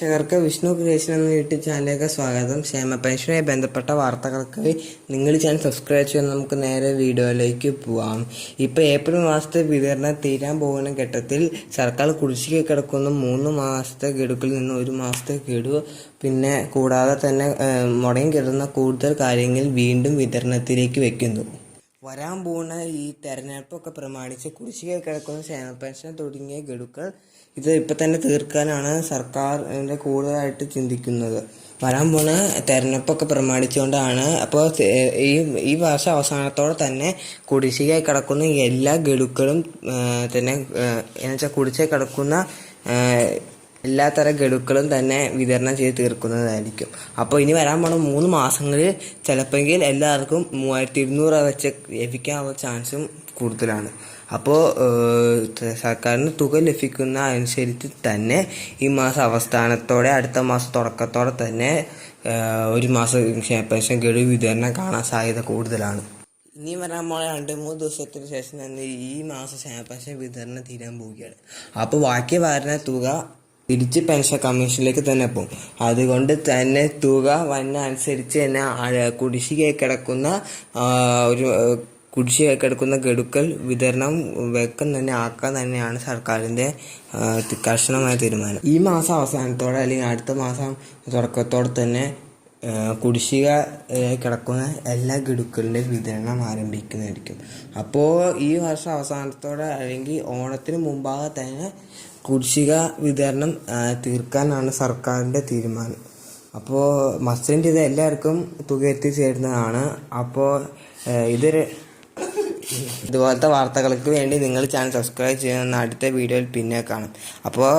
പ്രേക്ഷകർക്ക് വിഷ്ണു ക്രിയേഷൻ എന്ന യൂട്യൂബ് ചാനലിലേക്ക് സ്വാഗതം. ക്ഷേമ പെൻഷനുമായി ബന്ധപ്പെട്ട വാർത്തകൾക്ക് നിങ്ങൾ ചാനൽ സബ്സ്ക്രൈബ് ചെയ്യാൻ നമുക്ക് നേരെ വീഡിയോയിലേക്ക് പോവാം. ഇപ്പോൾ ഏപ്രിൽ മാസത്തെ വിതരണം തീരാൻ പോകുന്ന ഘട്ടത്തിൽ സർക്കാർ കുടിശ്ശിക കിടക്കുന്ന. മൂന്ന് മാസത്തെ ഗഡുക്കിൽ നിന്ന് ഒരു മാസത്തെ ഗഡു പിന്നെ കൂടാതെ തന്നെ മുടങ്ങി കിടന്ന കൂടുതൽ കാര്യങ്ങൾ വീണ്ടും വിതരണത്തിലേക്ക് വെക്കുന്നു. വരാൻ പോകുന്ന ഈ തെരഞ്ഞെടുപ്പൊക്കെ പ്രമാണിച്ച് കുടിശ്ശിക കിടക്കുന്ന ക്ഷേമ പെൻഷൻ തുടങ്ങിയ ഗഡുക്കൾ ഇത് ഇപ്പം തന്നെ തീർക്കാനാണ് സർക്കാരിന്റെ കൂടുതലായിട്ട് ചിന്തിക്കുന്നത്. വരാൻ പോണ തെരഞ്ഞെടുപ്പൊക്കെ പ്രമാണിച്ചുകൊണ്ടാണ് അപ്പോൾ ഈ ഈ വർഷം അവസാനത്തോടെ തന്നെ കുടിശ്ശിക കിടക്കുന്ന എല്ലാ ഗഡുക്കളും തന്നെ എന്നുവെച്ചാൽ കുടിശ്ശിക കിടക്കുന്ന എല്ലാത്തരം ഗഡുക്കളും തന്നെ വിതരണം ചെയ്ത് തീർക്കുന്നതായിരിക്കും. അപ്പോൾ ഇനി വരാൻ പോണ മൂന്ന് മാസങ്ങളിൽ ചിലപ്പോൾ എല്ലാവർക്കും മൂവായിരത്തി ഇരുന്നൂറ് വെച്ച് ലഭിക്കാനുള്ള ചാൻസും കൂടുതലാണ്. അപ്പോൾ സർക്കാരിന് തുക ലഭിക്കുന്ന അനുസരിച്ച് തന്നെ ഈ മാസം അവസാനത്തോടെ അടുത്ത മാസം തുടക്കത്തോടെ തന്നെ ഒരു മാസം പെൻഷൻ ഗഡു വിതരണം കാണാൻ സാധ്യത കൂടുതലാണ്. ഇനി വരാൻ പോണ രണ്ട് മൂന്ന് ദിവസത്തിന് ശേഷം തന്നെ ഈ മാസം പെൻഷൻ വിതരണം തീരാൻ പോവുകയാണ്. അപ്പോൾ ബാക്കി വരുന്ന തുക തിരിച്ച് പെൻഷൻ കമ്മീഷനിലേക്ക് തന്നെ പോകും. അതുകൊണ്ട് തന്നെ തുക വന്ന അനുസരിച്ച് തന്നെ കുടിശ്ശിക കിടക്കുന്ന ഒരു കുടിശ്ശിക കിടക്കുന്ന ഗഡുക്കൾ വിതരണം വെക്കം തന്നെ ആക്കാൻ തന്നെയാണ് സർക്കാരിന്റെ കർശനമായ തീരുമാനം. ഈ മാസം അവസാനത്തോടെ അല്ലെങ്കിൽ അടുത്ത മാസം തുടക്കത്തോടെ തന്നെ കുടിശ്ശിക കിടക്കുന്ന എല്ലാ ഗഡുക്കളുടെ വിതരണം ആരംഭിക്കുന്നതായിരിക്കും. അപ്പോൾ ഈ വർഷം അവസാനത്തോടെ അല്ലെങ്കിൽ ഓണത്തിന് മുമ്പാകെ തന്നെ കുടിശ്ശിക വിതരണം തീർക്കാനാണ് സർക്കാരിന്റെ തീരുമാനം. അപ്പോൾ മസ്റ്റിന്റെ ഇത് എല്ലാവർക്കും തുക എത്തിച്ചേരുന്നതാണ്. അപ്പോൾ ഇതൊരു ഇതുപോലത്തെ വാർത്തകൾക്ക് വേണ്ടി നിങ്ങൾ ചാനൽ സബ്സ്ക്രൈബ് ചെയ്യുന്ന അടുത്ത വീഡിയോയിൽ പിന്നെ കാണാം. അപ്പോൾ